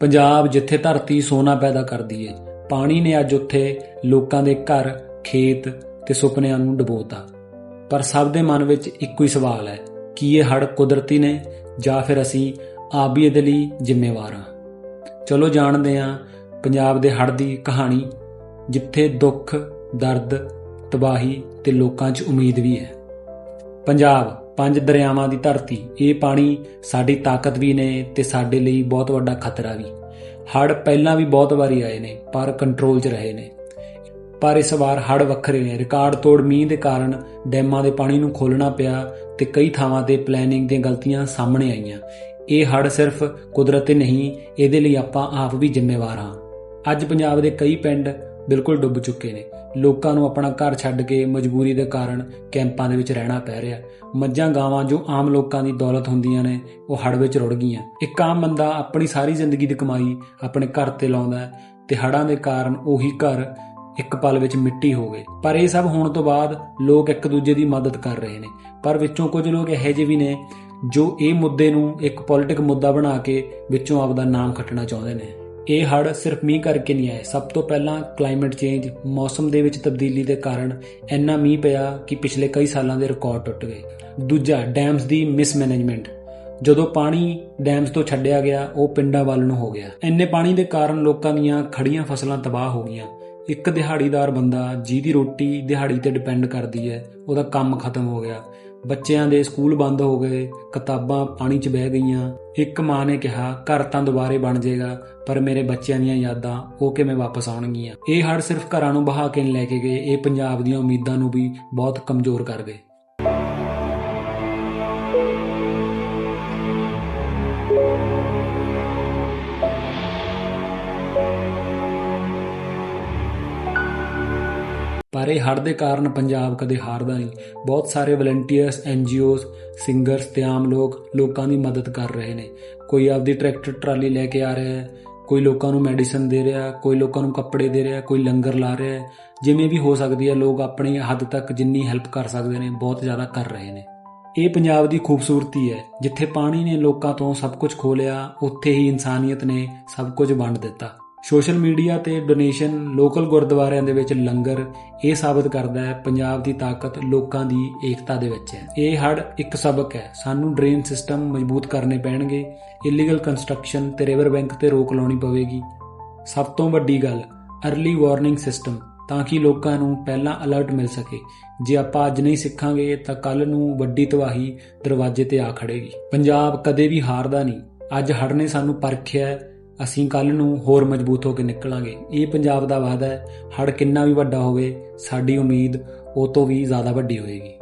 ਪੰਜਾਬ ਜਿੱਥੇ ਧਰਤੀ ਸੋਨਾ ਪੈਦਾ ਕਰਦੀ ਏ, ਪਾਣੀ ਨੇ ਅੱਜ ਉੱਥੇ ਲੋਕਾਂ ਦੇ ਘਰ, ਖੇਤ ਤੇ ਸੁਪਨਿਆਂ ਨੂੰ ਡੁਬੋਤਾ। ਪਰ ਸਭ ਦੇ ਮਨ ਵਿੱਚ ਇੱਕੋ ਹੀ ਸਵਾਲ ਹੈ, ਕੀ ਇਹ ਹੜ ਕੁਦਰਤੀ ਨੇ ਜਾਂ ਫਿਰ ਅਸੀਂ ਆਪ ਵੀ ਇਹਦੇ ਲਈ ਜ਼ਿੰਮੇਵਾਰ ਹਾਂ? ਚਲੋ ਜਾਣਦੇ ਹਾਂ ਪੰਜਾਬ ਦੇ ਹੜ ਦੀ ਕਹਾਣੀ, ਜਿੱਥੇ ਦੁੱਖ, ਦਰਦ, ਤਬਾਹੀ ਤੇ ਲੋਕਾਂ 'ਚ ਉਮੀਦ ਵੀ ਹੈ। ਪੰਜਾਬ, ਪੰਜ ਦਰਿਆਵਾਂ ਦੀ ਧਰਤੀ, ਇਹ ਪਾਣੀ ਸਾਡੀ ਤਾਕਤ ਵੀ ਨੇ ਤੇ ਸਾਡੇ ਲਈ ਬਹੁਤ ਵੱਡਾ ਖਤਰਾ ਵੀ। ਹੜ ਪਹਿਲਾਂ ਵੀ ਬਹੁਤ ਵਾਰੀ ਆਏ ਨੇ, ਪਰ ਕੰਟਰੋਲ 'ਚ ਰਹੇ ਨੇ। ਪਰ ਇਸ ਵਾਰ ਹੜ ਵੱਖਰੇ ਨੇ। ਰਿਕਾਰਡ ਤੋੜ ਮੀਂਹ ਦੇ ਕਾਰਨ ਡੈਮਾਂ ਦੇ ਪਾਣੀ ਨੂੰ ਖੋਲਣਾ ਪਿਆ ਤੇ ਕਈ ਥਾਵਾਂ ਤੇ ਪਲੈਨਿੰਗ ਦੀਆਂ ਗਲਤੀਆਂ ਸਾਹਮਣੇ ਆਈਆਂ। ਇਹ ਹੜ ਸਿਰਫ ਕੁਦਰਤ ਨਹੀਂ, ਇਹਦੇ ਲਈ ਆਪਾਂ ਆਪ ਵੀ ਜ਼ਿੰਮੇਵਾਰ ਹਾਂ। ਅੱਜ ਪੰਜਾਬ ਦੇ ਕਈ ਪਿੰਡ ਬਿਲਕੁਲ ਡੁੱਬ ਚੁੱਕੇ ਨੇ। ਲੋਕਾਂ ਨੂੰ ਆਪਣਾ ਘਰ ਛੱਡ ਕੇ ਮਜਬੂਰੀ ਦੇ ਕਾਰਨ ਕੈਂਪਾਂ ਦੇ ਵਿੱਚ ਰਹਿਣਾ ਪੈ ਰਿਹਾ। ਮੱਝਾਂ ਗਾਵਾਂ ਜੋ ਆਮ ਲੋਕਾਂ ਦੀ ਦੌਲਤ ਹੁੰਦੀਆਂ ਨੇ, ਉਹ ਹੜ ਵਿੱਚ ਰੁੜ ਗਈਆਂ। ਇੱਕ ਆਮ ਬੰਦਾ ਆਪਣੀ ਸਾਰੀ ਜ਼ਿੰਦਗੀ ਦੀ ਕਮਾਈ ਆਪਣੇ ਘਰ ਤੇ ਲਾਉਂਦਾ ਹੈ ਤੇ ਹੜਾਂ ਦੇ ਕਾਰਨ ਉਹੀ ਘਰ ਇੱਕ ਪਲ ਵਿੱਚ ਮਿੱਟੀ ਹੋ ਗਏ। ਪਰ ਇਹ ਸਭ ਹੋਣ ਤੋਂ ਬਾਅਦ ਲੋਕ ਇੱਕ ਦੂਜੇ ਦੀ ਮਦਦ ਕਰ ਰਹੇ ਨੇ। ਪਰ ਵਿੱਚੋਂ ਕੁਝ ਲੋਕ ਇਹੋ ਜਿਹੇ ਵੀ ਨੇ ਜੋ ਇਹ ਮੁੱਦੇ ਨੂੰ ਇੱਕ ਪੋਲਿਟਿਕ ਮੁੱਦਾ ਬਣਾ ਕੇ ਵਿੱਚੋਂ ਆਪਦਾ ਨਾਮ ਖੱਟਣਾ ਚਾਹੁੰਦੇ ਨੇ। ਇਹ ਹੜ ਸਿਰਫ ਮੀਂਹ ਕਰਕੇ ਨਹੀਂ ਆਏ। ਸਭ ਤੋਂ ਪਹਿਲਾਂ ਕਲਾਈਮੇਟ ਚੇਂਜ ਮੌਸਮ ਦੇ ਵਿੱਚ ਤਬਦੀਲੀ ਦੇ ਕਾਰਨ ਇੰਨਾ ਮੀਂਹ ਪਿਆ ਕਿ ਪਿਛਲੇ ਕਈ ਸਾਲਾਂ ਦੇ ਰਿਕਾਰਡ ਟੁੱਟ ਗਏ। ਦੂਜਾ, ਡੈਮਸ ਦੀ ਮਿਸਮੈਨੇਜਮੈਂਟ ਜਦੋਂ ਪਾਣੀ ਡੈਮਸ ਤੋਂ ਛੱਡਿਆ ਗਿਆ, ਉਹ ਪਿੰਡਾਂ ਵੱਲ ਨੂੰ ਹੋ ਗਿਆ। ਇੰਨੇ ਪਾਣੀ ਦੇ ਕਾਰਨ ਲੋਕਾਂ ਦੀਆਂ ਖੜੀਆਂ ਫਸਲਾਂ ਤਬਾਹ ਹੋ ਗਈਆਂ। ਇੱਕ ਦਿਹਾੜੀਦਾਰ ਬੰਦਾ ਜਿਹਦੀ ਰੋਟੀ ਦਿਹਾੜੀ ਤੇ ਡਿਪੈਂਡ ਕਰਦੀ ਹੈ, ਉਹਦਾ ਕੰਮ ਖਤਮ ਹੋ ਗਿਆ। ਬੱਚਿਆਂ ਦੇ ਸਕੂਲ ਬੰਦ ਹੋ ਗਏ, ਕਿਤਾਬਾਂ ਪਾਣੀ 'ਚ ਬਹਿ ਗਈਆਂ। ਇੱਕ ਮਾਂ ਨੇ ਕਿਹਾ, ਘਰ ਤਾਂ ਦੁਬਾਰੇ ਬਣ ਜਾਏਗਾ, ਪਰ ਮੇਰੇ ਬੱਚਿਆਂ ਦੀਆਂ ਯਾਦਾਂ ਉਹ ਕਿਵੇਂ ਵਾਪਸ ਆਉਣਗੀਆਂ? ਇਹ ਹੜ ਸਿਰਫ ਘਰਾਂ ਨੂੰ ਬਹਾ ਕੇ ਨਹੀਂ ਲੈ ਕੇ ਗਏ, ਇਹ ਪੰਜਾਬ ਦੀਆਂ ਉਮੀਦਾਂ ਨੂੰ ਵੀ ਬਹੁਤ ਕਮਜ਼ੋਰ ਕਰ ਗਏ। ਪਰ ਇਹ ਹੜ੍ਹ ਦੇ ਕਾਰਨ ਪੰਜਾਬ ਕਦੇ ਹਾਰਦਾ ਨਹੀਂ। ਬਹੁਤ ਸਾਰੇ ਵਲੰਟੀਅਰਸ ਐਨਜੀਓਜ਼ ਸਿੰਗਰਸ ਤੇ ਆਮ ਲੋਕ ਲੋਕਾਂ ਦੀ ਮਦਦ ਕਰ ਰਹੇ ਨੇ। ਕੋਈ ਆਪਦੀ ਟਰੈਕਟਰ ਟਰਾਲੀ ਲੈ ਕੇ ਆ ਰਿਹਾ ਹੈ, ਕੋਈ ਲੋਕਾਂ ਨੂੰ ਮੈਡੀਸਨ ਦੇ ਰਿਹਾ, ਕੋਈ ਲੋਕਾਂ ਨੂੰ ਕੱਪੜੇ ਦੇ ਰਿਹਾ, ਕੋਈ ਲੰਗਰ ਲਾ ਰਿਹਾ ਜਿਵੇਂ ਵੀ ਹੋ ਸਕਦੀ ਹੈ, ਲੋਕ ਆਪਣੀ ਹੱਦ ਤੱਕ ਜਿੰਨੀ ਹੈਲਪ ਕਰ ਸਕਦੇ ਨੇ, ਬਹੁਤ ਜ਼ਿਆਦਾ ਕਰ ਰਹੇ ਨੇ। ਇਹ ਪੰਜਾਬ ਦੀ ਖੂਬਸੂਰਤੀ ਹੈ। ਜਿੱਥੇ ਪਾਣੀ ਨੇ ਲੋਕਾਂ ਤੋਂ ਸਭ ਕੁਝ ਖੋਹ ਉੱਥੇ ਹੀ ਇਨਸਾਨੀਅਤ ਨੇ ਸਭ ਕੁਝ ਵੰਡ ਦਿੱਤਾ। ਸੋਸ਼ਲ ਮੀਡੀਆ ਤੇ ਡੋਨੇਸ਼ਨ ਲੋਕਲ ਗੁਰਦੁਆਰਿਆਂ ਦੇ ਵਿੱਚ ਲੰਗਰ ਇਹ ਸਾਬਤ ਕਰਦਾ ਹੈ, ਪੰਜਾਬ ਦੀ ਤਾਕਤ ਲੋਕਾਂ ਦੀ ਏਕਤਾ ਦੇ ਵਿੱਚ ਹੈ। ਇਹ ਹੜ ਇੱਕ ਸਬਕ ਹੈ। ਸਾਨੂੰ ਡਰੇਨ ਸਿਸਟਮ ਮਜ਼ਬੂਤ ਕਰਨੇ ਪੈਣਗੇ। ਇਲੀਗਲ ਕੰਸਟਰਕਸ਼ਨ ਤੇ ਰਿਵਰ ਬੈਂਕ ਤੇ ਰੋਕ ਲਾਉਣੀ ਪਵੇਗੀ। ਸਭ ਤੋਂ ਵੱਡੀ ਗੱਲ अर्ਲੀ ਵਾਰਨਿੰਗ ਸਿਸਟਮ ਤਾਂ ਕਿ ਲੋਕਾਂ ਨੂੰ ਪਹਿਲਾਂ ਅਲਰਟ ਮਿਲ ਸਕੇ। ਜੇ ਆਪਾਂ ਅੱਜ ਨਹੀਂ ਸਿੱਖਾਂਗੇ, ਤਾਂ ਕੱਲ ਨੂੰ ਵੱਡੀ ਤਬਾਹੀ ਦਰਵਾਜ਼ੇ ਤੇ ਆ ਖੜੇਗੀ। ਪੰਜਾਬ ਕਦੇ ਵੀ ਹਾਰਦਾ ਨਹੀਂ। ਅੱਜ ਹੜ ਨੇ ਸਾਨੂੰ ਪਰਖਿਆ ਅਸੀਂ ਕੱਲ ਨੂੰ ਹੋਰ ਮਜ਼ਬੂਤ ਹੋ ਕੇ ਨਿਕਲਾਂਗੇ। ਇਹ ਪੰਜਾਬ ਦਾ ਵਾਅਦਾ ਹੈ। ਹੜ ਕਿੰਨਾ ਵੀ ਵੱਡਾ ਹੋਵੇ, ਸਾਡੀ ਉਮੀਦ ਉਹ ਤੋਂ ਵੀ ਜ਼ਿਆਦਾ ਵੱਡੀ ਹੋਏਗੀ।